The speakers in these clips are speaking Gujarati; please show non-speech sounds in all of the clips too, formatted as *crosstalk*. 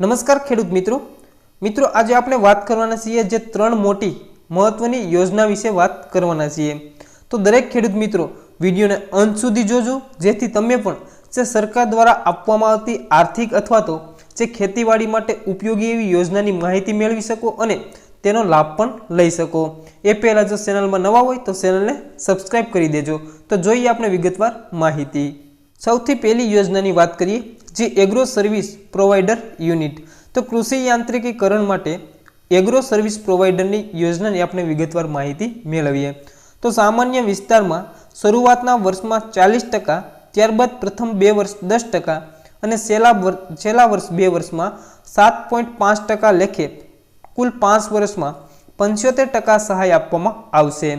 નમસ્કાર ખેડૂત મિત્રો. મિત્રો, આજે આપણે વાત કરવાના છીએ જે ત્રણ મોટી મહત્વની યોજના વિશે વાત કરવાના છીએ. તો દરેક ખેડૂત મિત્રો, વિડીયોને અંત સુધી જોજો, જેથી તમે પણ જે સરકાર દ્વારા આપવામાં આવતી આર્થિક અથવા તો જે ખેતીવાડી માટે ઉપયોગી એવી યોજનાની માહિતી મેળવી શકો અને તેનો લાભ પણ લઈ શકો. એ પહેલાં જો ચેનલમાં નવા હોય તો ચેનલને સબસ્ક્રાઈબ કરી દેજો. તો જોઈએ આપણે વિગતવાર માહિતી. સૌથી પહેલી યોજનાની વાત કરીએ, જે એગ્રો સર્વિસ પ્રોવાઈડર યુનિટ તો કૃષિ યાંત્રિકીકરણ માટે એગ્રો સર્વિસ પ્રોવાઈડરની યોજનાની આપણે વિગતવાર માહિતી મેળવીએ. તો સામાન્ય વિસ્તારમાં શરૂઆતના વર્ષમાં ચાલીસ ટકા, ત્યારબાદ પ્રથમ બે વર્ષ દસ ટકા અને છેલ્લા વર્ષ છેલ્લા વર્ષ બે વર્ષમાં સાત પોઈન્ટ પાંચ ટકા લેખે કુલ પાંચ વર્ષમાં પંચોતેર ટકા સહાય આપવામાં આવશે.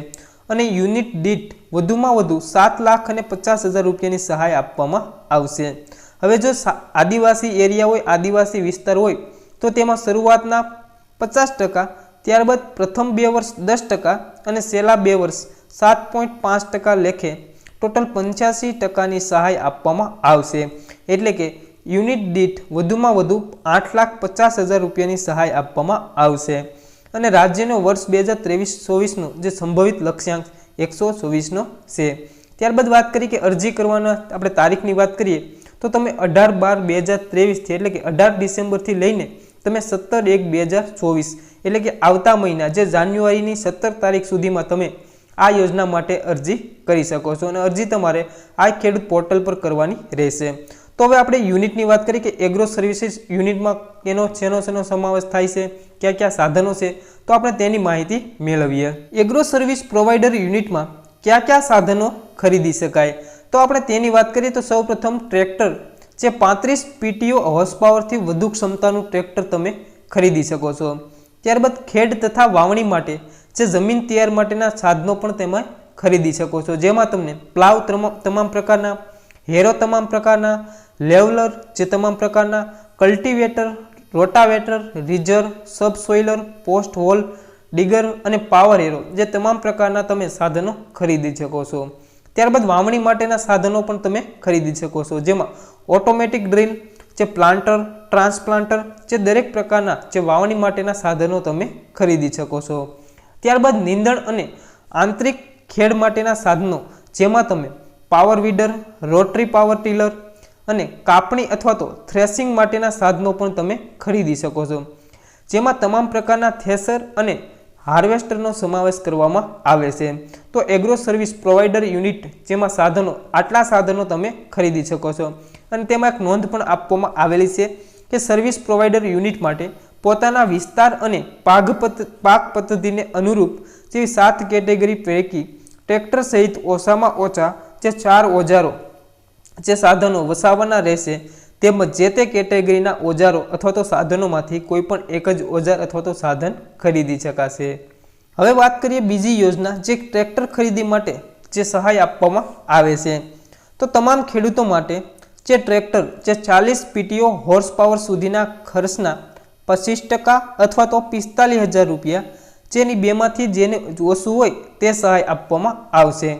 અને યુનિટ દીઠ વધુમાં વધુ સાત લાખ અને પચાસ હજાર રૂપિયાની સહાય આપવામાં આવશે. હવે જો આદિવાસી એરિયા હોય, આદિવાસી વિસ્તાર હોય, તો તેમાં શરૂઆતના પચાસ ટકા, ત્યારબાદ પ્રથમ બે વર્ષ દસ ટકા અને છેલ્લા બે વર્ષ સાત પોઈન્ટ પાંચ ટકા લેખે ટોટલ પંચ્યાસી ટકાની સહાય આપવામાં આવશે. એટલે કે યુનિટ દીઠ વધુમાં વધુ આઠ લાખ પચાસ હજાર રૂપિયાની સહાય આપવામાં આવશે. અને રાજ્યનો વર્ષ બે હજાર ત્રેવીસ ચોવીસનો જે સંભવિત લક્ષ્યાંક એકસો ચોવીસનો છે. ત્યારબાદ વાત કરીએ કે અરજી કરવાના આપણે તારીખની વાત કરીએ, તો તમે અઢાર બાર બે હજાર ત્રેવીસથી એટલે કે અઢાર ડિસેમ્બરથી લઈને તમે સત્તર એક બે હજાર ચોવીસ, એટલે કે આવતા મહિના જે જાન્યુઆરીની સત્તર તારીખ સુધીમાં તમે આ યોજના માટે અરજી કરી શકો છો. અને અરજી તમારે આ ખેડૂત પોર્ટલ પર કરવાની રહેશે. તો હવે આપણે યુનિટની વાત કરીએ કે એગ્રો સર્વિસીસ યુનિટમાં એનો શેનો શેનો સમાવેશ થાય છે, કયા કયા સાધનો છે, તો આપણે તેની માહિતી મેળવીએ. એગ્રો સર્વિસ પ્રોવાઈડર યુનિટમાં કયા કયા સાધનો ખરીદી શકાય? તો આપણે તેની વાત કરીએ તો સૌપ્રથમ ટ્રેક્ટર, જે પાંત્રીસ પીટીઓ હોર્સ પાવરથી વધુ ક્ષમતાનું ટ્રેક્ટર તમે ખરીદી શકો છો. ત્યારબાદ ખેડ તથા વાવણી માટે જે જમીન તૈયાર માટેના સાધનો પણ તેમાં ખરીદી શકો છો. જેમાં તમને પ્લાવ તમામ પ્રકારના, હેરો તમામ પ્રકારના લેવલર જે તમામ પ્રકારના cultivator, rotavator, ridger, subsoiler, post hole, digger અને પાવર એરો જે તમામ પ્રકારના તમે સાધનો ખરીદી શકો છો. ત્યારબાદ વાવણી માટેના સાધનો પણ તમે ખરીદી શકો છો. જેમાં ઓટોમેટિક ડ્રીલ, જે પ્લાન્ટર, ટ્રાન્સપ્લાન્ટર, જે દરેક પ્રકારના જે વાવણી માટેના સાધનો તમે ખરીદી શકો છો. ત્યારબાદ નીંદણ અને આંતરિક ખેડ માટેના સાધનો, જેમાં તમે power weeder, rotary power tiller અને કાપણી અથવા તો થ્રેસિંગ માટેના સાધનો પણ તમે ખરીદી શકો છો. જેમાં તમામ પ્રકારના થ્રેસર અને હાર્વેસ્ટરનો સમાવેશ કરવામાં આવે છે. તો એગ્રો સર્વિસ પ્રોવાઈડર યુનિટ જેમાં સાધનો, આટલા સાધનો તમે ખરીદી શકો છો. અને તેમાં એક નોંધ પણ આપવામાં આવેલી છે કે સર્વિસ પ્રોવાઈડર યુનિટ માટે પોતાના વિસ્તાર અને પાક પાક પદ્ધતિને અનુરૂપ જેવી સાત કેટેગરી પૈકી ટ્રેક્ટર સહિત ઓછામાં ઓછા જે ચાર ઓજારો જે સાધનો વસાવવાના રહેશે, તેમજ જે તે કેટેગરીના ઓજારો અથવા તો સાધનોમાંથી કોઈ પણ એક જ ઓજાર અથવા તો સાધન ખરીદી શકાશે. હવે વાત કરીએ બીજી યોજના, જે ટ્રેક્ટર ખરીદી માટે જે સહાય આપવામાં આવે છે. તો તમામ ખેડૂતો માટે જે ટ્રેક્ટર, જે ચાલીસ પીટીઓ હોર્સ પાવર સુધીના ખર્ચના પચીસ ટકા અથવા તો પિસ્તાલીસ હજાર રૂપિયા જેની બેમાંથી જેને ઓછું હોય તે સહાય આપવામાં આવશે.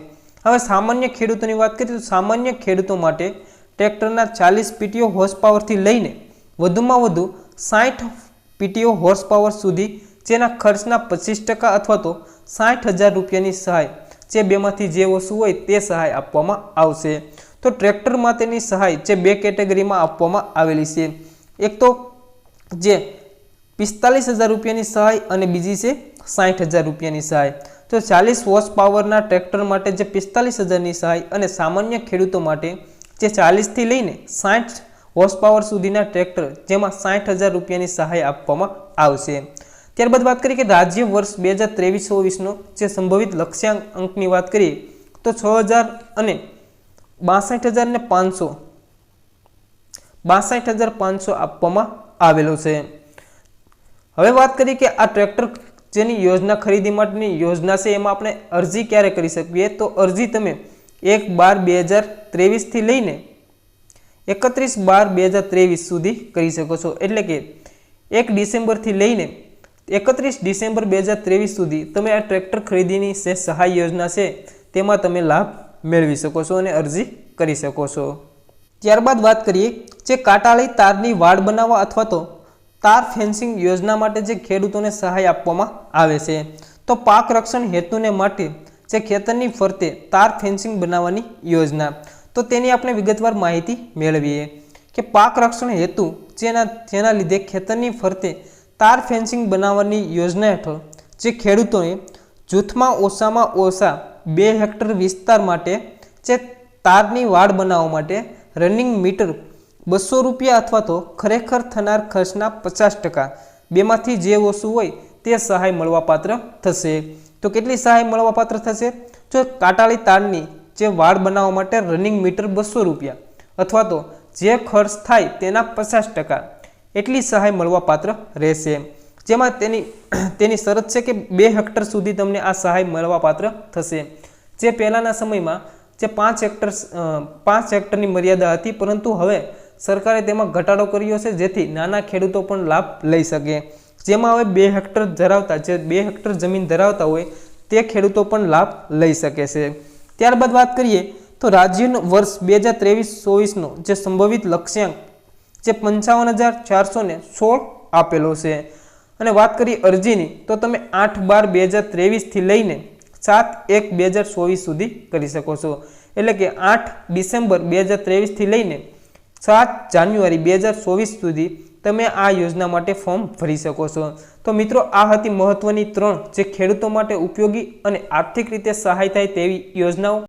હવે સામાન્ય ખેડૂતોની વાત કરીએ તો સામાન્ય ખેડૂતો માટે ટ્રેક્ટરના ચાલીસ પીટીઓ હોર્સ પાવરથી લઈને વધુમાં વધુ સાઠ પીટીઓ હોર્સ પાવર સુધી જેના ખર્ચના પચીસ ટકા અથવા તો સાઠ હજાર રૂપિયાની સહાય જે બેમાંથી જે વસ્તુ હોય તે સહાય આપવામાં આવશે. તો ટ્રેક્ટર માટેની સહાય જે બે કેટેગરીમાં આપવામાં આવેલી છે. એક તો જે પિસ્તાલીસ હજાર રૂપિયાની સહાય અને બીજી છે સાઠ હજાર રૂપિયાની સહાય. તો ચાલીસ હોર્સ પાવરના ટ્રેક્ટર માટે જે પિસ્તાલીસ હજારની સહાય અને સામાન્ય ખેડૂતો માટે જે ચાલીસથી લઈને સાઠ હોર્સ પાવર સુધીના ટ્રેક્ટર, જેમાં સાઠ હજાર રૂપિયાની સહાય આપવામાં આવશે. ત્યારબાદ વાત કરીએ કે રાજ્ય વર્ષ બે હજાર ત્રેવીસ ચોવીસનો જે સંભવિત લક્ષ્યાંક અંકની વાત કરીએ, તો છ હજાર અને બાસઠ હજાર ને પાંચસો, બાસઠ હજાર પાંચસો આપવામાં આવેલો છે. હવે વાત કરીએ કે આ ટ્રેક્ટર જેની યોજના ખરીદી માટેની યોજના છે, એમાં આપણે અરજી ક્યારે કરી શકીએ? તો અરજી તમે એક બાર બે હજાર ત્રેવીસથી લઈને એકત્રીસ બાર બે હજાર ત્રેવીસ સુધી કરી શકો છો. એટલે કે એક ડિસેમ્બરથી લઈને એકત્રીસ ડિસેમ્બર બે હજાર ત્રેવીસ સુધી તમે આ ટ્રેક્ટર ખરીદીની જે સહાય યોજના છે, તેમાં તમે લાભ મેળવી શકો છો અને અરજી કરી શકો છો. ત્યારબાદ વાત કરીએ જે કાંટાળી તારની વાડ બનાવવા અથવા તો તાર ફેન્સિંગ યોજના માટે જે ખેડૂતોને સહાય આપવામાં આવે છે. તો પાક રક્ષણ હેતુને માટે જે ખેતરની ફરતે તાર ફેન્સિંગ બનાવવાની યોજના. તો તેની આપણે વિગતવાર માહિતી મેળવીએ. કે પાક રક્ષણ હેતુ જેના જેના લીધે ખેતરની ફરતે તાર ફેન્સિંગ બનાવવાની યોજના હેઠળ જે ખેડૂતોએ જૂથમાં ઓછામાં ઓછા બે હેક્ટર વિસ્તાર માટે જે તારની વાડ બનાવવા માટે રનિંગ મીટર બસો રૂપિયા અથવા તો ખરેખર થનાર ખર્ચના પચાસ ટકા બેમાંથી જે ઓછું હોય તે સહાય મળવાપાત્ર થશે. તો કેટલી સહાય મળવાપાત્ર થશે? જો કાટાળી તારની જે વાળ બનાવવા માટે રનિંગ મીટર બસો રૂપિયા અથવા તો જે ખર્ચ થાય તેના પચાસ ટકા એટલી સહાય મળવાપાત્ર રહેશે. જેમાં તેની *clears throat* તેની શરત છે કે બે હેક્ટર સુધી તમને આ સહાય મળવાપાત્ર થશે. જે પહેલાંના સમયમાં જે પાંચ હેક્ટર પાંચ હેક્ટરની મર્યાદા હતી, પરંતુ હવે સરકારે તેમાં ઘટાડો કર્યો છે, જેથી નાના ખેડૂતો પણ લાભ લઈ શકે. જેમાં હવે બે હેક્ટર ધરાવતા, જે બે હેક્ટર જમીન ધરાવતા હોય, તે ખેડૂતો પણ લાભ લઈ શકે છે. ત્યારબાદ વાત કરીએ તો રાજ્યનો વર્ષ બે હજાર ત્રેવીસ ચોવીસનો જે સંભવિત લક્ષ્યાંક, જે પંચાવન હજાર ચારસો સોળ આપેલો છે. અને વાત કરીએ અરજીની, તો તમે આઠ બાર બે હજાર ત્રેવીસથી લઈને સાત એક બે હજાર ચોવીસ સુધી કરી શકો છો. એટલે કે આઠ ડિસેમ્બર બે હજાર ત્રેવીસથી લઈને સાત જાન્યુઆરી બે હજાર ચોવીસ સુધી તમે આ યોજના માટે ફોર્મ ભરી શકો છો. તો મિત્રો, આ હતી મહત્વની ત્રણ જે ખેડૂતો માટે ઉપયોગી અને આર્થિક રીતે સહાય થાય તેવી યોજનાઓ.